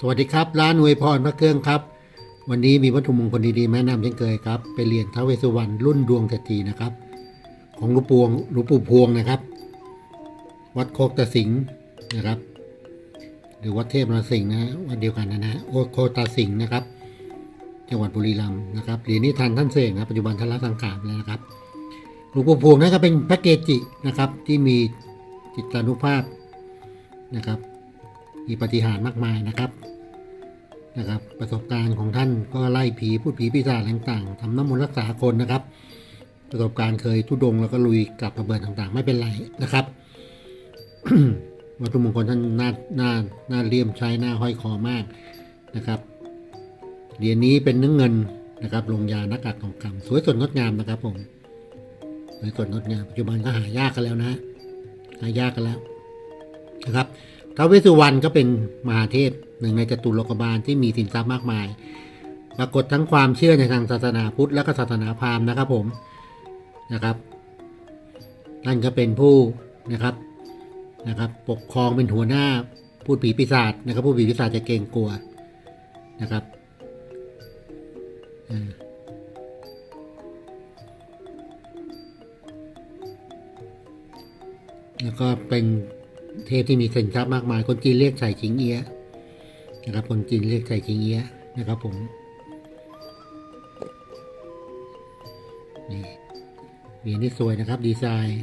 สวัสดีครับร้านอวยพรพระเครื่องครับ วันนี้มีวัตถุมงคลดีๆแนะนำเช่นเคยครับไปเรียนท้าวเวสสุวรรณรุ่นดวงเศรษฐีนะครับ ของหลวงปู่หลวงปู่พวงนะครับ วัดโคกตะสิงห์นะครับ หรือวัดเทพนรสิงห์นะวัดเดียวกันนะนะโอโคตาสิงห์นะครับ จังหวัดบุรีรัมย์นะครับเหรียญนี้ทันท่านเสกนะปัจจุบันท่านละสังขารแล้วนะครับหลวงปู่พวงนะก็เป็นพระเกจินะครับที่มีจิตานุภาพนะครับ มีปฏิหารมากมายนะครับนะครับ ประสบการณ์ของท่านก็ไล่ผีพูดผีปีศาจต่างๆทำน้ำมนต์รักษาคนนะครับ ประสบการณ์เคยทุดงแล้วก็ลุยกลับระเบิดต่างๆ ไม่เป็นไรนะครับวัตถุมงคลท่านน่าน่าน่าเลี่ยมใช้น่าห้อยคอมากนะครับเหรียญนี้เป็นเนื้อเงินนะครับลงยาหน้ากากทองคำสวยสดงดงามนะครับผมสวยสดงดงามปัจจุบันก็หายากกันแล้วนะหายากกันแล้วนะครับ ท้าวเวสสุวรรณก็เป็นมหาเทพหนึ่งในจตุโลกบาลที่มีสินทรัพย์มากมาย ปรากฏทั้งความเชื่อในทางศาสนาพุทธและก็ศาสนาพราหมณ์นะครับผมนะครับท่านก็เป็นผู้นะครับนะครับ ปกครองเป็นหัวหน้าพูดผีปีศาจนะครับพูดผีปีศาจจะเกรงกลัวนะครับแล้วก็เป็น เทพที่มีสินทรัพย์มากมาย คนจีนเรียกไฉชิงเอียะนะครับ คนจีนเรียกไฉชิงเอียะนะครับผมนี่เหรียญนี่สวยนะครับ ดีไซน์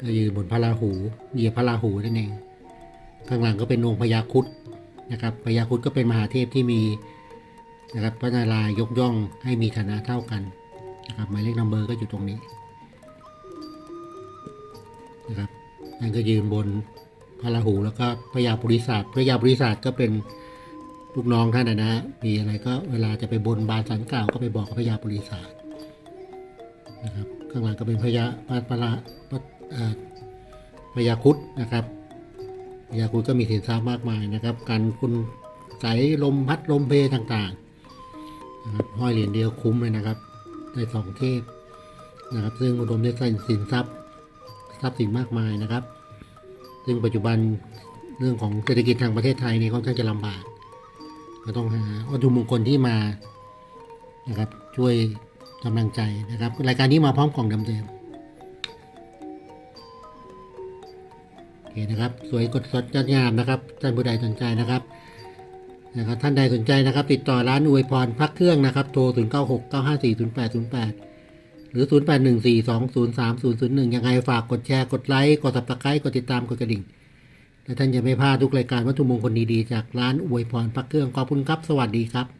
ก็ยืนบนพระราหู เหยียบพระราหูนั่นเอง ข้างหลังก็เป็นองค์พญาคุดนะครับ พญาคุดก็เป็นมหาเทพที่มีนะครับพระนารายยกย่องให้มีฐานะเท่ากัน นะครับหมายเลขนัมเบอร์ก็อยู่ตรงนี้นะครับนั่นก็ยืนบนพระราหูแล้วก็พญาบริษัทพญาบริษัทก็เป็นลูกน้องท่านนะนะมีอะไรก็เวลาจะไปบนบานสันกล่าวก็ไปบอกกับพญาบริษัทนะครับข้างหลังก็เป็นพญาพระพระพระเอ่อพญาคุดนะครับพญาคุดก็มีสินทรัพย์มากมายนะครับ การคุณใสยลมพัดลมเพต่างๆนะครับห้อยเหรียญเดียวคุ้มเลยนะครับ ได้สองเทพนะครับ ซึ่งอุดมด้วยสินทรัพย์ทรัพย์สินมากมายนะครับ ซึ่งปัจจุบันเรื่องของเศรษฐกิจทางประเทศไทยนี่ค่อนข้างจะลำบาก ก็ต้องหาวัตถุมงคลที่มานะครับ ช่วยกำลังใจนะครับ รายการนี้มาพร้อมกล่องเดิมๆโอเคนะครับ สวยกดสดยอดงามนะครับท่านผู้ใดสนใจนะครับ นะครับท่านใดสนใจนะครับ ติดต่อร้านอวยพรพักเครื่องนะครับ โทร 0 9 6 9 5 4 0 8 0 8 หรือ 0 8 1 4 2 0 3 0 0 1 ยังไงฝากกดแชร์ กดไลค์ กด subscribe กดติดตาม กดกระดิ่ง และท่านจะไม่พลาดทุกรายการวัตถุมงคลดีๆ จากร้านอวยพรพักเครื่องขอบคุณครับ สวัสดีครับ